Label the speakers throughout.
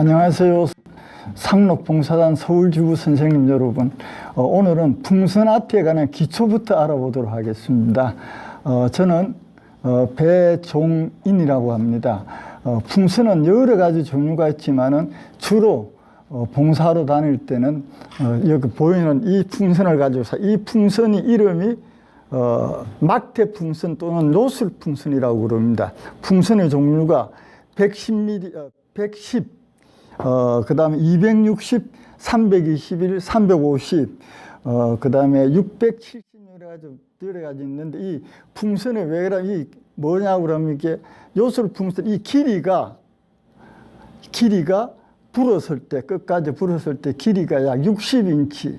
Speaker 1: 안녕하세요. 상록봉사단 서울지구 선생님 여러분. 어, 오늘은 풍선 아트에 관한 기초부터 알아보도록 하겠습니다. 어, 저는 어, 배종인이라고 합니다. 어, 풍선은 여러 가지 종류가 있지만은 주로 어, 봉사로 다닐 때는 어, 여기 보이는 이 풍선을 가지고서 이 풍선이 이름이 어, 막대 풍선 또는 노슬 풍선이라고 그럽니다. 풍선의 종류가 110mm, 어, 110, 어, 그 다음에 260, 321, 350, 어, 그 다음에 670 여러 가지, 여러 가지 있는데 이 풍선의 왜라, 이 뭐냐고 그러면 이게 요술 풍선, 이 길이가, 길이가 불었을 때, 끝까지 불었을 때 길이가 약 60인치.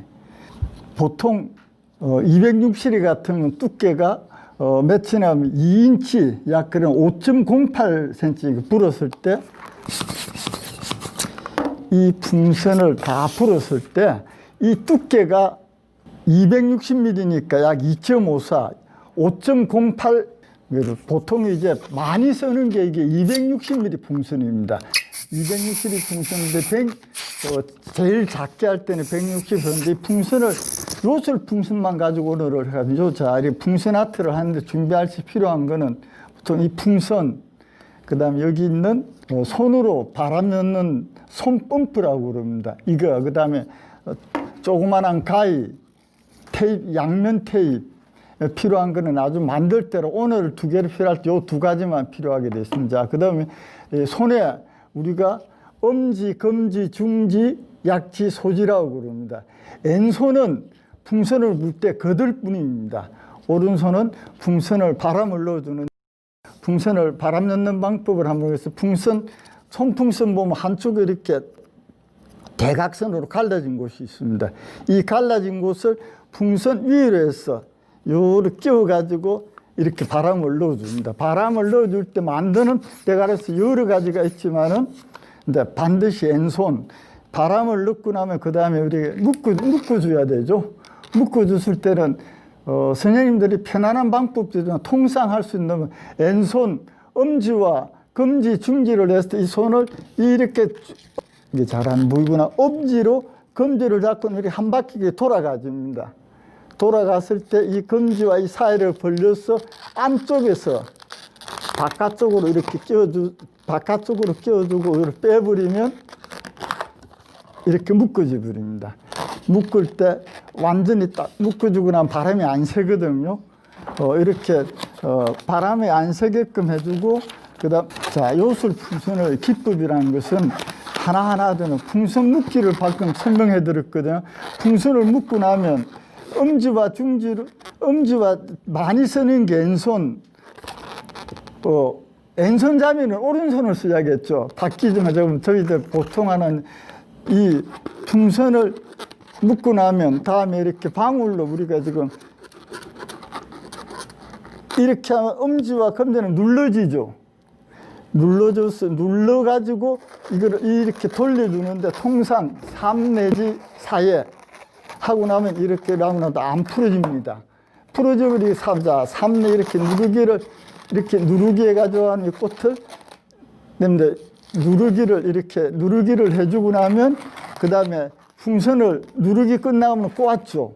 Speaker 1: 보통 어, 260이 같으면 두께가 어, 몇이나 하면 2인치, 약 그런 5.08cm 불었을 때 이 풍선을 다 불었을 때 이 두께가 260mm니까 약 2.54, 5.08 보통 이제 많이 쓰는 게 이게 260mm 풍선입니다. 260mm 풍선인데 100, 어, 제일 작게 할 때는 160인데 풍선을 요술 풍선만 가지고 오늘을 해가지고 자, 이 풍선 아트를 하는데 준비할 수 필요한 거는 보통 이 풍선, 그 다음에 여기 있는 어, 손으로 바람 넣는 손펌프라고 그럽니다. 이거, 그 다음에 조그만한 가위, 테이프, 양면 테이프, 필요한 거는 아주 만들 때로 오늘 두 개를 필요할 때 요 두 가지만 필요하게 됐습니다. 그 다음에 손에 우리가 엄지, 검지, 중지, 약지, 소지라고 그럽니다. 왼손은 풍선을 물때 거들 뿐입니다. 오른손은 풍선을 바람을 넣어주는 풍선을 바람 넣는 방법을 한번 해서 풍선 손풍선 보면 한쪽에 이렇게 대각선으로 갈라진 곳이 있습니다. 이 갈라진 곳을 풍선 위로 해서 요를 끼워 가지고 이렇게 바람을 넣어줍니다. 바람을 넣어줄 때 만드는 대가리에서 여러 가지가 있지만은 근데 반드시 왼손 바람을 넣고 나면 그 다음에 우리 묶어 묶어줘야 되죠. 묶어줬을 때는 어, 선생님들이 편안한 방법들은 통상 할 수 있는 왼손 엄지와 검지, 중지를 했을 때 이 손을 이렇게 이게 잘안 보이구나. 엄지로 검지를 잡고 이렇게 한 바퀴 돌아가줍니다. 돌아갔을 때 이 검지와 이 사이를 벌려서 안쪽에서 바깥쪽으로 이렇게 끼워주, 바깥쪽으로 끼워주고 이걸 빼버리면 이렇게 묶어져 버립니다. 묶을 때 완전히 딱 묶어주고 나면 바람이 안 새거든요. 어, 이렇게 어, 바람이 안 새게끔 해주고 그다음 자 요술 풍선의 기법이라는 것은 하나하나 되는 풍선 묶기를 방금 설명해 드렸거든요. 풍선을 묶고 나면 엄지와 중지를 엄지와 많이 쓰는 게 왼손 어, 왼손 자미는 오른손을 써야겠죠. 전에 지금 저희들 보통 하는 이 풍선을 묶고 나면 다음에 이렇게 방울로 우리가 지금 이렇게 하면 엄지와 검지는 눌러지죠. 눌러줘서 눌러가지고 이걸 이렇게 돌려주는데 통상 3 내지 4에 하고 나면 이렇게 나면 안 풀어집니다. 풀어져버리기 3자, 3내 이렇게 누르기를 이렇게 누르기 해가지고 하는 이 꽃을 근데 누르기를 이렇게 누르기를 해주고 나면 그 다음에 풍선을 누르기 끝나면 꼬았죠.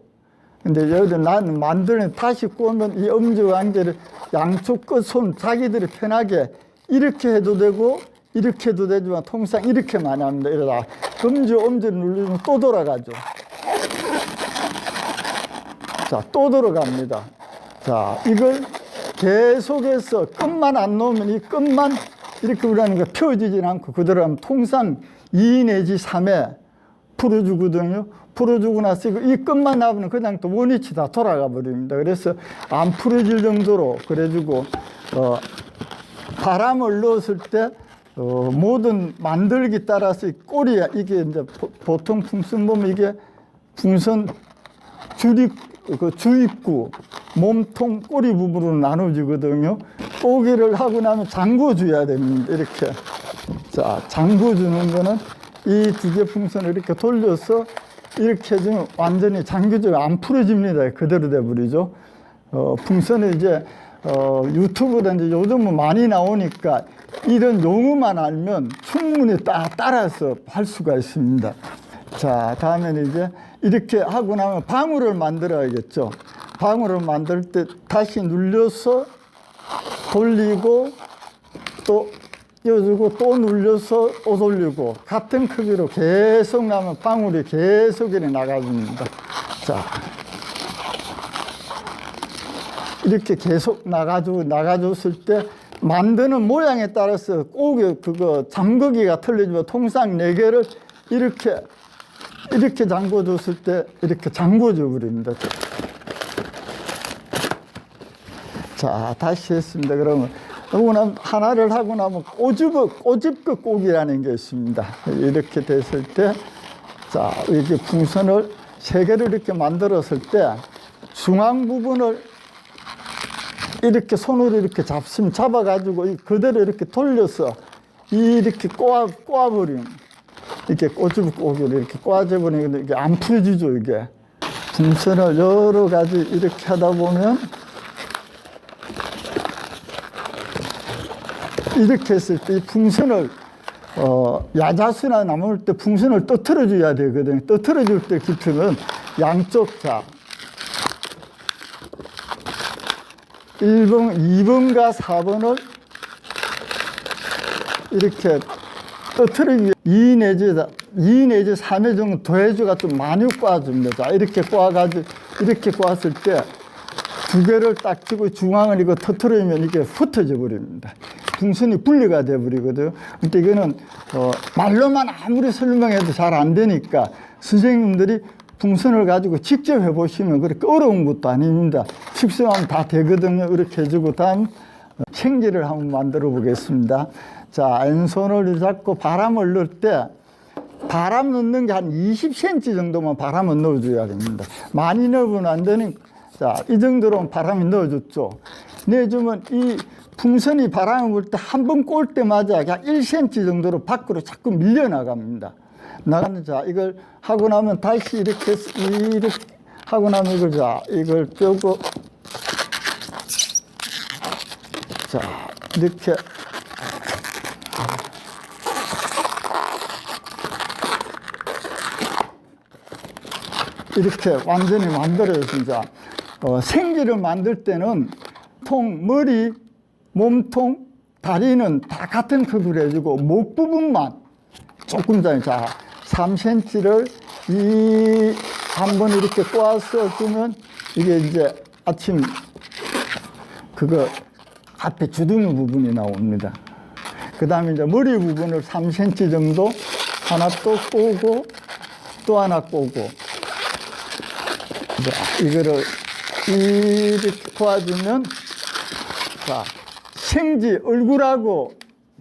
Speaker 1: 근데 여기서 나는 만드는 다시 꼬면 이 엄지와 안개를 양쪽 끝손 자기들이 편하게 이렇게 해도 되고 이렇게 해도 되지만 통상 이렇게 많이 합니다. 이러다 검지 엄지를 누르면 또 돌아가죠. 자, 또 들어갑니다. 자, 이걸 계속해서 끝만 안 놓으면 이 끝만 이렇게 우리하는 게 펴지진 않고 그대로 하면 통상 2 내지 3에 풀어주거든요. 풀어주고 나서 이 끝만 나오면 그냥 또 원위치 다 돌아가 버립니다. 그래서 안 풀어질 정도로 그래주고, 어, 바람을 넣었을 때, 어, 모든 만들기 따라서 이 꼬리, 이게 이제 보- 보통 풍선 보면 이게 풍선 줄이, 그 주입구, 몸통, 꼬리 부분으로 나눠지거든요. 꼬기를 하고 나면 잠궈 줘야 됩니다. 이렇게. 자, 잠궈 주는 거는 이 두 개 풍선을 이렇게 돌려서 이렇게 해주면 완전히 잠겨져요. 안 풀어집니다. 그대로 돼버리죠. 어, 풍선은 이제 어, 유튜브든지 요즘은 많이 나오니까 이런 용어만 알면 충분히 따, 따라서 할 수가 있습니다. 자, 다음에는 이제 이렇게 하고 나면 방울을 만들어야겠죠. 방울을 만들 때 다시 눌려서 돌리고 또 띄워주고 또 눌려서 또 돌리고 같은 크기로 계속 나면 방울이 계속 이렇게 나가줍니다. 자, 이렇게 계속 나가주 나가줬을 때 만드는 모양에 따라서 꼭 그거 잠그기가 틀리지만 통상 네 개를 이렇게 이렇게 잠궈줬을 때 이렇게 잠궈줘 버립니다. 자 다시 했습니다. 그러면 하고 나면 하나를 하고 나면 꼬집어 꼬집그 꼭이라는 게 있습니다. 이렇게 됐을 때 자 이렇게 풍선을 세 개를 이렇게 만들었을 때 중앙 부분을 이렇게 손으로 이렇게 잡으면 잡아가지고 이 그대로 이렇게 돌려서 이렇게 꼬아 꼬아버리는 이렇게 꼬집어 꼬기를 이렇게 꼬아져버리는 이게 안 풀어지죠 이게 풍선을 여러 가지 이렇게 하다 보면 이렇게 했을 때 이 풍선을 어, 야자수나 남을 때 풍선을 떠트려 줘야 되거든요. 떠트려 줄때 기표는 양쪽 자 1번, 2번과 4번을 이렇게 떠트리기 위해 2 내지 2 내지 3회 정도 더해주가 좀 많이 꽈줍니다. 자, 이렇게 꽈가지고 이렇게 꽈었을 때 두 개를 딱 치고 중앙을 이거 터트리면 이게 흩어져 버립니다. 풍선이 분리가 돼 버리거든요. 근데 이거는 어, 말로만 아무리 설명해도 잘 안 되니까 선생님들이 풍선을 가지고 직접 해보시면 그렇게 어려운 것도 아닙니다. 숙성하면 다 되거든요. 이렇게 해주고 다음 생지를 한번 만들어 보겠습니다. 자, 왼손을 잡고 바람을 넣을 때 바람 넣는 게 한 20cm 정도만 바람을 넣어줘야 됩니다. 많이 넣으면 안 되니, 자, 이 정도로 바람이 넣어줬죠. 내주면 이 풍선이 바람을 불 때 한 번 꼴 때마다 한 1cm 정도로 밖으로 자꾸 밀려나갑니다. 나가는 자, 이걸 하고 나면 다시 이렇게, 이렇게 하고 나면 이걸 자, 이걸 펴고, 자, 이렇게 이렇게 완전히 만들어요, 진짜. 어, 생기를 만들 때는 통, 머리, 몸통, 다리는 다 같은 크기로 해주고, 목 부분만 조금 더, 자, 3cm를 이, 한 번 이렇게 꼬아서 주면 이게 이제 아침 그거 앞에 주둥이 부분이 나옵니다. 그 다음에 이제 머리 부분을 3cm 정도 하나 또 꼬고 또 하나 꼬고 자, 이거를 이렇게 도와주면 자, 생지 얼굴하고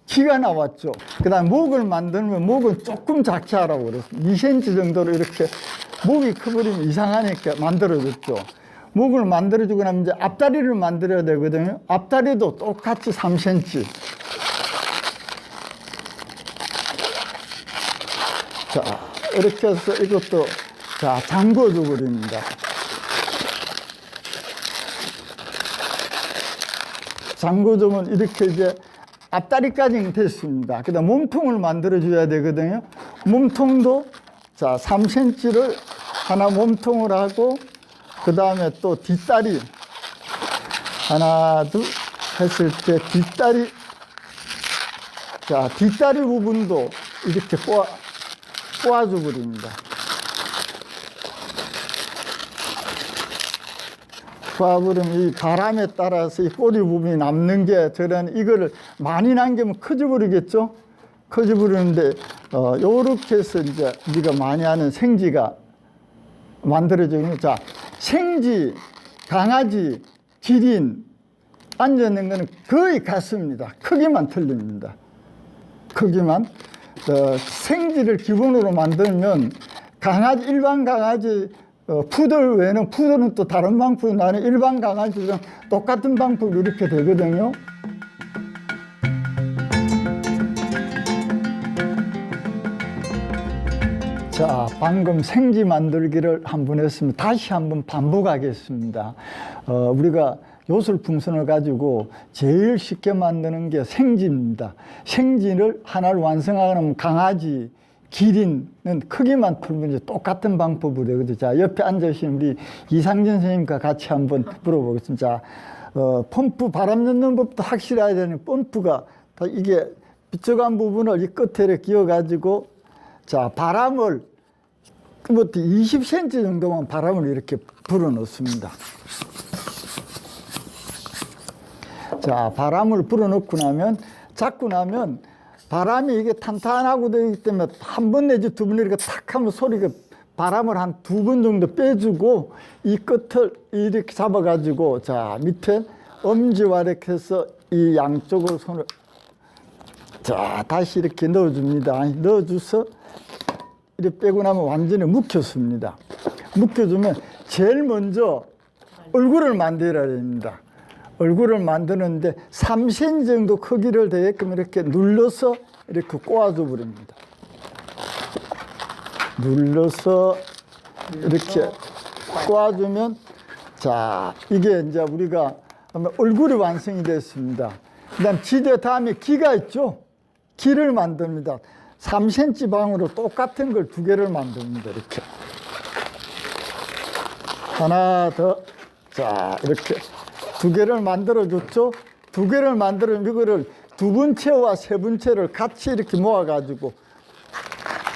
Speaker 1: 키가 나왔죠. 그 다음 목을 만들면 목은 조금 작게 하라고 그랬어요. 2cm 정도로 이렇게 목이 커버리면 이상하니까 만들어줬죠. 목을 만들어주고 나면 이제 앞다리를 만들어야 되거든요. 앞다리도 똑같이 3cm. 자, 이렇게 해서 이것도 자, 잠궈줘 버립니다. 잠궈주면 이렇게 이제 앞다리까지는 됐습니다. 그 다 음 몸통을 만들어줘야 되거든요. 몸통도 자, 3cm를 하나 몸통을 하고, 그 다음에 또 뒷다리, 하나, 둘 했을 때 뒷다리, 자, 뒷다리 부분도 이렇게 꼬아, 꼬아줘 버립니다. 꼬아버리면 이 바람에 따라서 이 꼬리 부분이 남는 게 저런 이거를 많이 남기면 커져버리겠죠? 커져버리는데, 어, 요렇게 해서 이제 우리가 많이 하는 생지가 만들어지는, 자, 생지, 강아지, 기린, 앉아있는 거는 거의 같습니다. 크기만 틀립니다. 크기만. 어, 생지를 기본으로 만들면 강아지, 일반 강아지, 어, 푸들 외에는 푸들은 또 다른 방법이 나는 일반 강아지랑 똑같은 방법이 이렇게 되거든요. 자, 방금 생지 만들기를 한 번 했습니다. 다시 한번 반복하겠습니다. 어, 우리가 요술 풍선을 가지고 제일 쉽게 만드는 게 생지입니다. 생지를 하나를 완성하면 강아지, 기린은 크기만 풀면 이제 똑같은 방법으로 되거든요. 자, 옆에 앉으신 우리 이상진 선생님과 같이 한번 물어보겠습니다. 자, 어, 펌프 바람 넣는 법도 확실해야 되는 펌프가 다 이게 비쩍한 부분을 이 끝에 이렇게 끼워가지고 자, 바람을 그부터 20cm 정도만 바람을 이렇게 불어 넣습니다. 자, 바람을 불어 넣고 나면, 잡고 나면, 바람이 이게 탄탄하고 되기 때문에 한 번 내지 두 번 이렇게 탁 하면 소리가 바람을 한 두 번 정도 빼주고 이 끝을 이렇게 잡아가지고 자, 밑에 엄지와 이렇게 해서 이 양쪽으로 손을 자, 다시 이렇게 넣어줍니다. 넣어줘서 이렇게 빼고 나면 완전히 묵혔습니다. 묵혀주면 제일 먼저 얼굴을 만들어야 됩니다. 얼굴을 만드는데 3cm 정도 크기를 되게끔 이렇게 눌러서 이렇게 꼬아줘 버립니다. 눌러서 이렇게 꼬아주면 자 이게 이제 우리가 얼굴이 완성이 됐습니다. 그다음 지대 다음에 기가 있죠. 기를 만듭니다. 3cm 방으로 똑같은 걸 두 개를 만듭니다. 이렇게 하나 더 자 이렇게 두 개를 만들어 줬죠. 두 개를 만들어 이거를 두 분체와 세 분체를 같이 이렇게 모아 가지고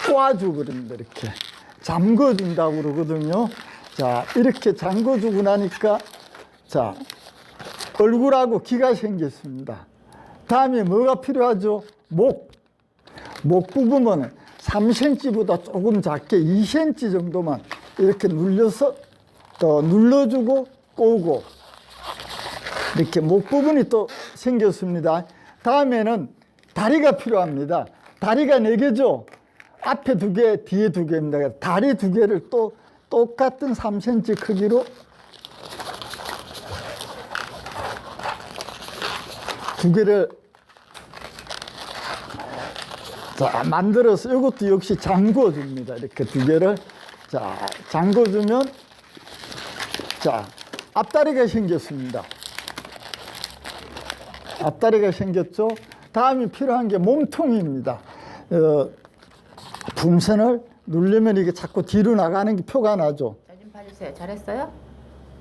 Speaker 1: 그럽니다. 이렇게 잠궈 준다고 그러거든요. 자 이렇게 잠궈 주고 나니까 자 얼굴하고 귀가 생겼습니다. 다음에 뭐가 필요하죠? 목. 목 부분은 3cm보다 조금 작게 2cm 정도만 이렇게 눌려서 또 눌러주고 꼬고 이렇게 목 부분이 또 생겼습니다. 다음에는 다리가 필요합니다. 다리가 네 개죠. 앞에 두 개, 뒤에 두 개입니다. 다리 두 개를 또 똑같은 3cm 크기로 두 개를 자 만들어서 이것도 역시 잠궈 줍니다. 이렇게 두 개를 자 잠궈 주면 자 앞다리가 생겼습니다. 앞다리가 생겼죠. 다음이 필요한 게 몸통입니다. 어, 풍선을 누르면 이게 자꾸 뒤로 나가는 게 표가 나죠.
Speaker 2: 잘좀 봐주세요. 잘했어요?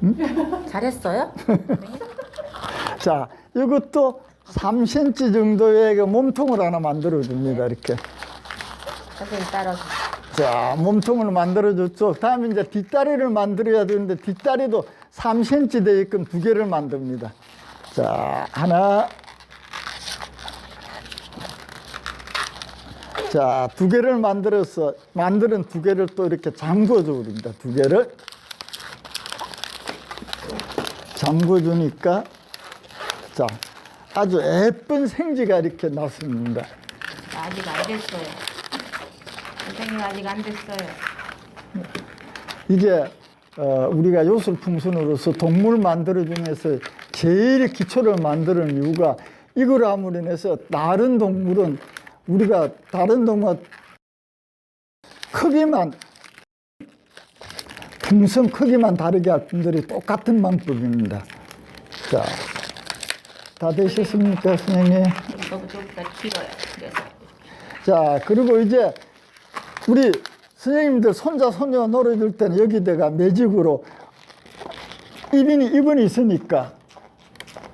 Speaker 2: 잘했어요?
Speaker 1: 자, 이것도 3cm 정도의 그 몸통을 하나 만들어 줍니다. 이렇게.
Speaker 2: 선생님 따라서.
Speaker 1: 자, 몸통을 만들어 줬죠. 다음에 이제 뒷다리를 만들어야 되는데 뒷다리도 3cm 되게끔 두 개를 만듭니다. 자, 하나. 자, 두 개를 만들어서, 만드는 두 개를 또 이렇게 잠궈줘 버립니다. 두 개를. 잠궈주니까, 자, 아주 예쁜 생지가 이렇게 났습니다.
Speaker 2: 아직 안 됐어요. 선생님 아직 안 됐어요.
Speaker 1: 이게 어, 우리가 요술 풍선으로서 동물 만들어 중에서 제일 기초를 만드는 이유가 이걸 함으로 인해서 다른 동물은 우리가 다른 동물 크기만 풍선 크기만 다르게 할 분들이 똑같은 방법입니다. 자, 다 되셨습니까, 선생님? 자, 그리고 이제 우리 선생님들 손자 손녀 놀아줄 때는 여기다가 매직으로 입이 입은 있으니까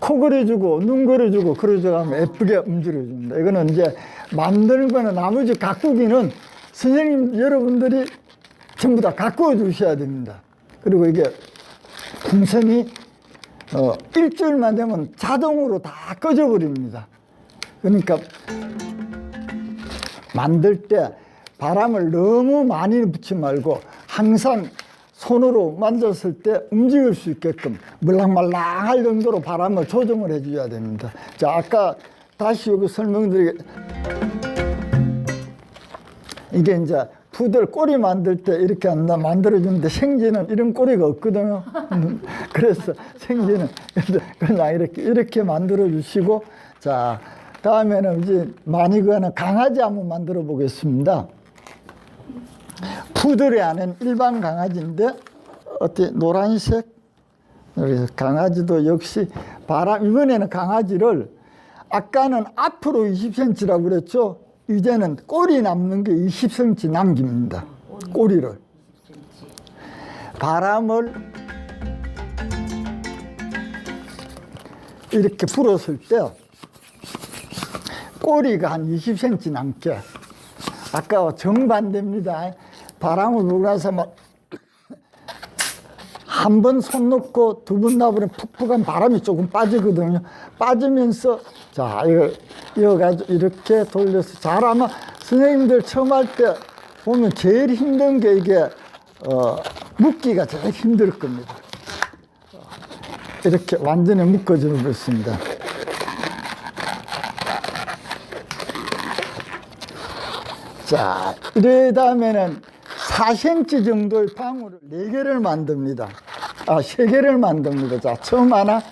Speaker 1: 코 그려주고 눈 그려주고 그려주고 하면 예쁘게 움직여줍니다. 이거는 이제 만드는 거는 나머지 가꾸기는 선생님 여러분들이 전부 다 가꾸어 주셔야 됩니다. 그리고 이게 풍선이 어, 일주일만 되면 자동으로 다 꺼져 버립니다. 그러니까 만들 때 바람을 너무 많이 붙지 말고 항상 손으로 만졌을 때 움직일 수 있게끔 물랑말랑할 정도로 바람을 조정을 해줘야 됩니다. 자, 아까 다시 여기 설명드리게 이게 이제 푸들 꼬리 만들 때 이렇게 한다 만들어주는데 생지는 이런 꼬리가 없거든요. 음, 그래서 생지는 그냥 이렇게 이렇게 만들어 주시고 자 다음에는 이제 많이 그하는 강아지 한번 만들어 보겠습니다. 푸들이 아닌 일반 강아지인데 어때 노란색 그래서 강아지도 역시 바람 이번에는 강아지를 아까는 앞으로 20cm라고 그랬죠. 이제는 꼬리 남는 게 20cm 남깁니다. 꼬리를 바람을 이렇게 불었을 때 꼬리가 한 20cm 남게 아까 정반대입니다. 바람을 나서 막 한 번 손 놓고 두번 놔버리면 푹푹한 바람이 조금 빠지거든요. 빠지면서 자 이거 이거 가지고 이렇게 돌려서 잘 아마 선생님들 처음 할 때 보면 제일 힘든 게 이게 어, 묶기가 제일 힘들 겁니다. 어, 이렇게 완전히 묶어주는 것입니다. 자, 이래 다음에는 4cm 정도의 방울을 4개를 만듭니다. 아, 3개를 만듭니다. 자, 처음 하나,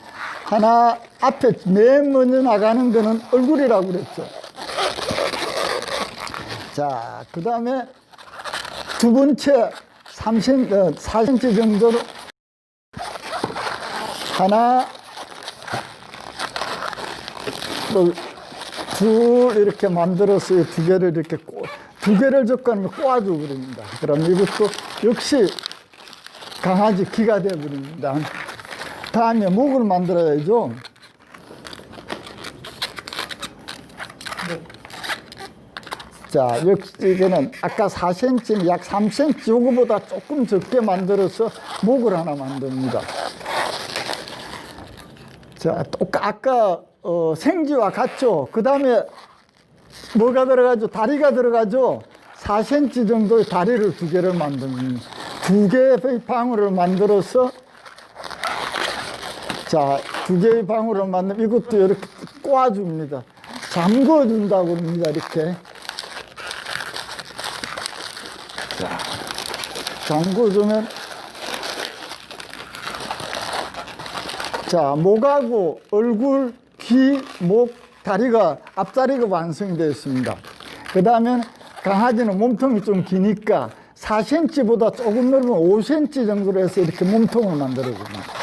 Speaker 1: 하나, 앞에 맨 먼저 나가는 거는 얼굴이라고 그랬죠. 자, 그 다음에 두 번째 3cm, 어, 4cm 정도로 하나, 또둘 이렇게 만들어서 이두 개를 이렇게 꼬, 두 개를 접근하면 꼬아줘 버립니다. 그럼 이것도 역시 강아지 기가 돼 버립니다. 다음에 목을 만들어야죠. 자, 역시 이거는 아까 4cm, 약 3cm 요거보다 조금 적게 만들어서 목을 하나 만듭니다. 자, 또 아까 어, 생지와 같죠. 그 다음에 뭐가 들어가죠? 다리가 들어가죠. 4cm 정도의 다리를 두 개를 만듭니다. 두 개의 방울을 만들어서 자, 두 개의 방울을 만들면 이것도 이렇게 꼬아줍니다. 잠궈준다고 합니다. 이렇게. 자, 잠궈주면 자, 목하고 얼굴, 귀, 목, 다리가, 앞다리가 완성이 되어 있습니다. 그 다음에 강아지는 몸통이 좀 기니까 4cm보다 조금 넓은 5cm 정도로 해서 이렇게 몸통을 만들어줍니다.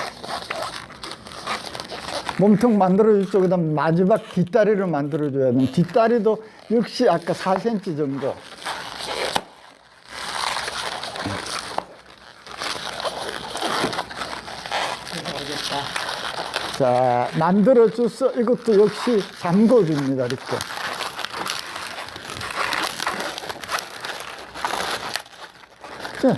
Speaker 1: 몸통 만들어주죠. 그 다음 마지막 뒷다리를 만들어줘야 돼요. 뒷다리도 역시 아까 4cm 정도. 자, 만들어줘서 이것도 역시 잠궈줍니다. 이렇게. 자,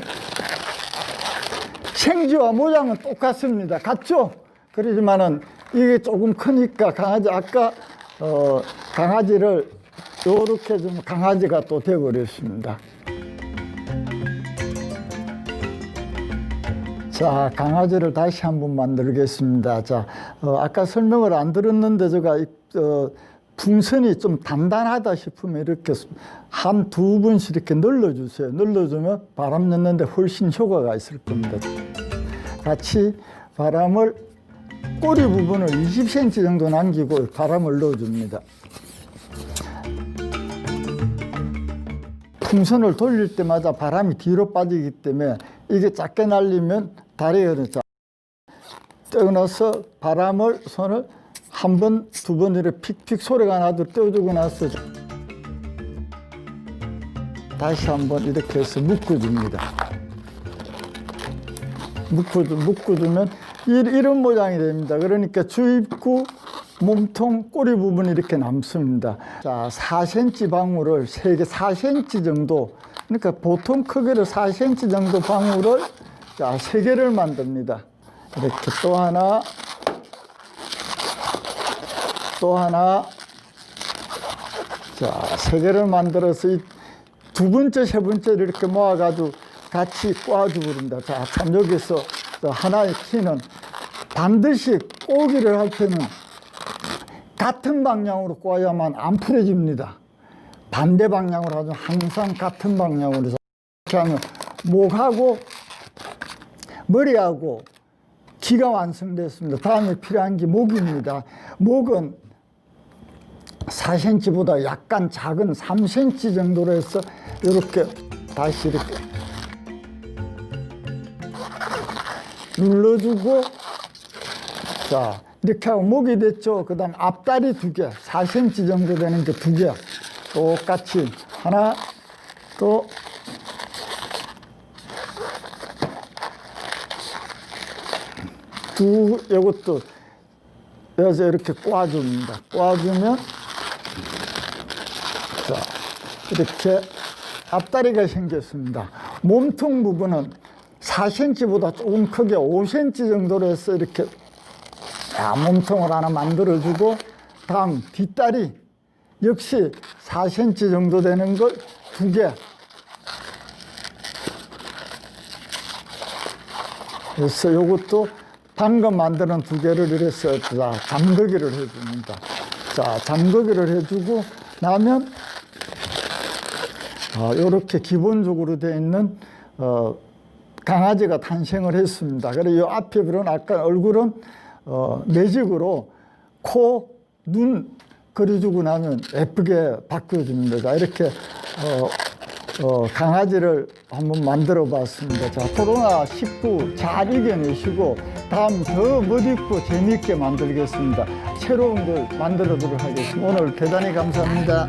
Speaker 1: 생지와 모양은 똑같습니다. 같죠? 그러지만은 이게 조금 크니까 강아지, 아까, 어, 강아지를 요렇게 좀 강아지가 또 돼버렸습니다. 자, 강아지를 다시 한번 만들겠습니다. 자, 어, 아까 설명을 안 들었는데 제가 이, 어, 풍선이 좀 단단하다 싶으면 이렇게 한 두 번씩 이렇게 눌러주세요. 눌러주면 바람 넣는데 훨씬 효과가 있을 겁니다. 같이 바람을 꼬리 부분을 20cm 정도 남기고 바람을 넣어줍니다. 풍선을 돌릴 때마다 바람이 뒤로 빠지기 때문에 이게 작게 날리면 다리가 자 떼어넣어서 바람을 손을 한 번, 두 번 이렇게 픽픽 소리가 나도 떼어주고 나서 다시 한번 이렇게 해서 묶어줍니다. 묶어주, 묶어주면 이- 이런 모양이 됩니다. 그러니까 주입구, 몸통, 꼬리 부분이 이렇게 남습니다. 자, 4cm 방울을 세 개, 4cm 정도. 그러니까 보통 크기로 4cm 정도 방울을 자, 세 개를 만듭니다. 이렇게 또 하나, 또 하나. 자, 세 개를 만들어서 이 두 번째, 세 번째를 이렇게 모아가지고 같이 꼬아주고 그럽니다. 자, 참 여기서 또 하나의 키는 반드시 꼬기를 할 때는 같은 방향으로 꼬아야만 안 풀어집니다. 반대 방향으로 하죠. 항상 같은 방향으로 이렇게 하면 목하고 머리하고 귀가 완성됐습니다. 다음에 필요한 게 목입니다. 목은 4cm보다 약간 작은 3cm 정도로 해서 이렇게 다시 이렇게 눌러주고 자, 이렇게 하고 목이 됐죠. 그 다음 앞다리 두 개, 4cm 정도 되는 게 두 개. 똑같이 하나, 또, 두, 이것도 여기서 이렇게 꽈줍니다. 꽈주면, 자, 이렇게 앞다리가 생겼습니다. 몸통 부분은 4cm보다 조금 크게 5cm 정도로 해서 이렇게 자, 몸통을 하나 만들어주고 다음 뒷다리 역시 4cm 정도 되는 걸 두 개. 그래서 이것도 방금 만드는 두 개를 이래서 자, 잠그기를 해줍니다. 자, 잠그기를 해주고 나면 어, 이렇게 기본적으로 되어 있는 어, 강아지가 탄생을 했습니다. 그리고 이 앞에 보는 아까 얼굴은 어, 매직으로 코, 눈 그려주고 나면 예쁘게 바꿔줍니다. 자, 이렇게 어, 어, 강아지를 한번 만들어 봤습니다. 자, 코로나19 잘 이겨내시고 다음 더 멋있고 재미있게 만들겠습니다. 새로운 걸 만들어 보도록 하겠습니다. 오늘 대단히 감사합니다.